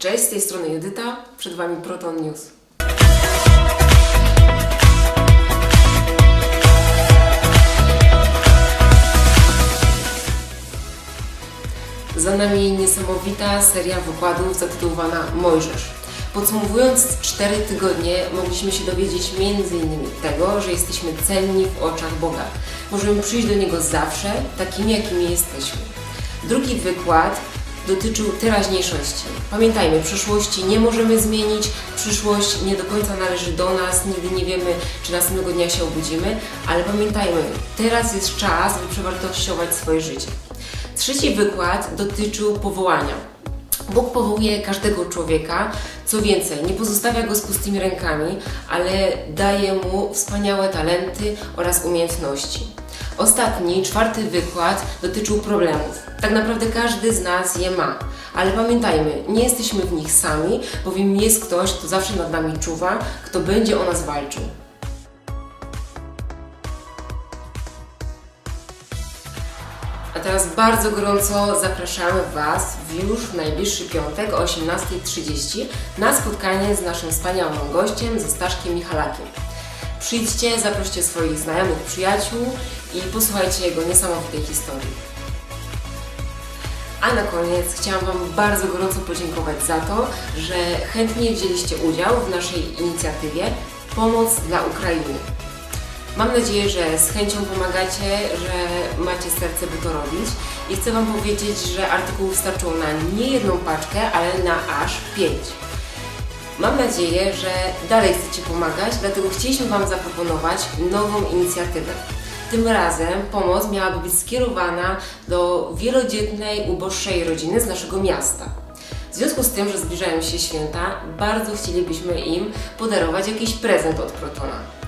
Cześć, z tej strony Judyta, przed Wami Proton News. Za nami niesamowita seria wykładów zatytułowana Mojżesz. Podsumowując 4 tygodnie, mogliśmy się dowiedzieć m.in. tego, że jesteśmy cenni w oczach Boga. Możemy przyjść do Niego zawsze, takimi jakimi jesteśmy. Drugi wykład dotyczył teraźniejszości. Pamiętajmy, przyszłości nie możemy zmienić, przyszłość nie do końca należy do nas, nigdy nie wiemy, czy następnego dnia się obudzimy, ale pamiętajmy, teraz jest czas, by przewartościować swoje życie. Trzeci wykład dotyczył powołania. Bóg powołuje każdego człowieka, co więcej, nie pozostawia go z pustymi rękami, ale daje mu wspaniałe talenty oraz umiejętności. Ostatni, czwarty wykład dotyczył problemów. Tak naprawdę każdy z nas je ma, ale pamiętajmy, nie jesteśmy w nich sami, bowiem jest ktoś, kto zawsze nad nami czuwa, kto będzie o nas walczył. A teraz bardzo gorąco zapraszamy Was w już w najbliższy piątek o 18.30 na spotkanie z naszym wspaniałym gościem, ze Staszkiem Michalakiem. Przyjdźcie, zaproście swoich znajomych, przyjaciół i posłuchajcie jego niesamowitej historii. A na koniec chciałam Wam bardzo gorąco podziękować za to, że chętnie wzięliście udział w naszej inicjatywie Pomoc dla Ukrainy. Mam nadzieję, że z chęcią pomagacie, że macie serce, by to robić i chcę Wam powiedzieć, że artykułów starczyło na nie jedną paczkę, ale na aż pięć. Mam nadzieję, że dalej chcecie pomagać, dlatego chcieliśmy Wam zaproponować nową inicjatywę. Tym razem pomoc miałaby być skierowana do wielodzietnej, uboższej rodziny z naszego miasta. W związku z tym, że zbliżają się święta, bardzo chcielibyśmy im podarować jakiś prezent od Protona.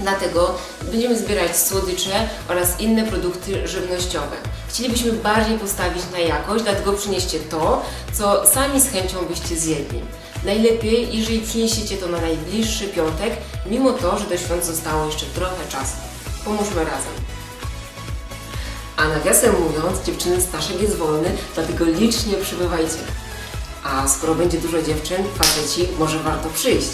Dlatego będziemy zbierać słodycze oraz inne produkty żywnościowe. Chcielibyśmy bardziej postawić na jakość, dlatego przynieście to, co sami z chęcią byście zjedli. Najlepiej, jeżeli przyniesiecie to na najbliższy piątek, mimo to, że do świąt zostało jeszcze trochę czasu. Pomóżmy razem. A nawiasem mówiąc, dziewczyny Staszek jest wolny, dlatego licznie przybywajcie. A skoro będzie dużo dziewczyn, faceci, może warto przyjść.